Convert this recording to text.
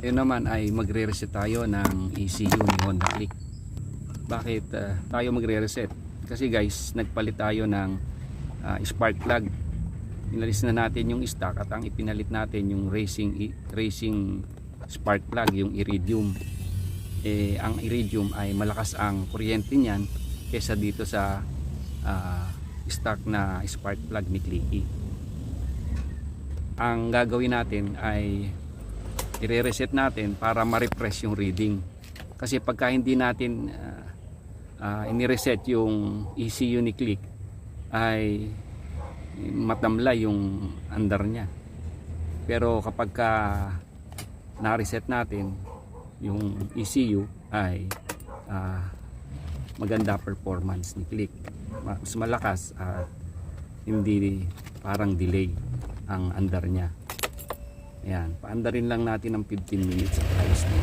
Yun naman ay magre-reset tayo ng ECU ni Honda Click. Bakit ah, tayo magre-reset? Kasi guys, nagpalit tayo ng ah, spark plug. Inalis na natin yung stock at ang ipinalit natin yung racing racing spark plug, yung iridium. Eh, ang iridium ay malakas ang kuryente niyan kesa dito sa ah, stock na spark plug ni Clicky. Ang gagawin natin ay i-reset natin para ma-refresh yung reading. Kasi pagka hindi natin uh, uh, ini-reset yung ECU ni Click ay matamla yung andar niya. Pero kapag ka na-reset natin yung ECU ay ah, maganda performance ni Click. Ma- Mas malakas at hindi parang delay ang andar niya. Ayan, paanda rin lang natin ng 15 minutes at ayos na.